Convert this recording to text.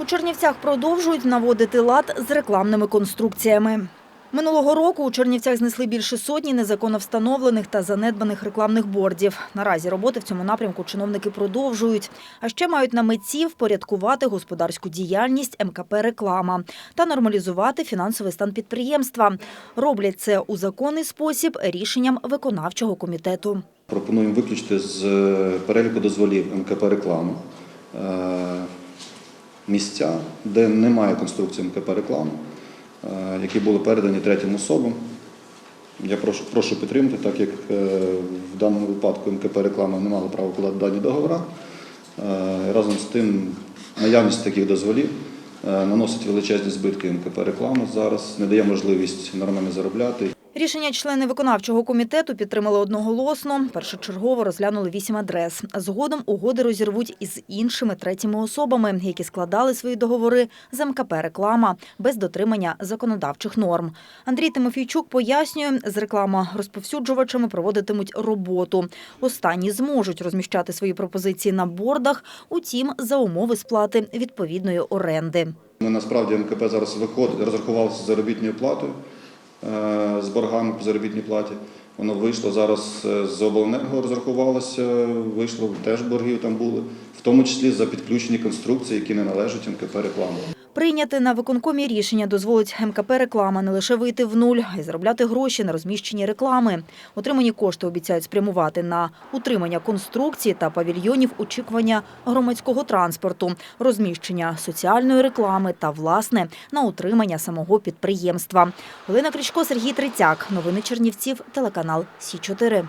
У Чернівцях продовжують наводити лад з рекламними конструкціями. Минулого року у Чернівцях знесли більше сотні незаконно встановлених та занедбаних рекламних бордів. Наразі роботи в цьому напрямку чиновники продовжують. А ще мають на меті впорядкувати господарську діяльність МКП «Реклама» та нормалізувати фінансовий стан підприємства. Роблять це у законний спосіб рішенням виконавчого комітету. Пропонуємо виключити з е, переліку дозволів МКП реклами е, місця, де немає конструкції МКП реклами, е, які були передані третім особам. Я прошу, прошу підтримати, так як е, в даному випадку МКП реклама не мала права укладати дані договори. Е, Разом з тим, наявність таких дозволів наносить величезні збитки МКП реклами зараз, не дає можливість нормально заробляти. Рішення члени виконавчого комітету підтримали одноголосно. Першочергово розглянули вісім адрес. Згодом угоди розірвуть із іншими третіми особами, які складали свої договори з МКП «Реклама» без дотримання законодавчих норм. Андрій Тимофійчук пояснює, з реклама розповсюджувачами проводитимуть роботу. Останні зможуть розміщати свої пропозиції на бордах, утім, за умови сплати відповідної оренди. Ми насправді МКП зараз виходить, розрахувався заробітною платою, з боргами по заробітній платі. Воно вийшло зараз е, з обленерго розрахувалося, вийшло теж боргів там були, в тому числі за підключені конструкції, які не належать МКП реклами. Прийняти на виконкомі рішення дозволить МКП «Реклама» не лише вийти в нуль, а й заробляти гроші на розміщенні реклами. Отримані кошти обіцяють спрямувати на утримання конструкції та павільйонів очікування громадського транспорту, розміщення соціальної реклами та, власне, на утримання самого підприємства. Олена Кричко, Сергій Трицяк. Новини Чернівців, телеканал Сі 4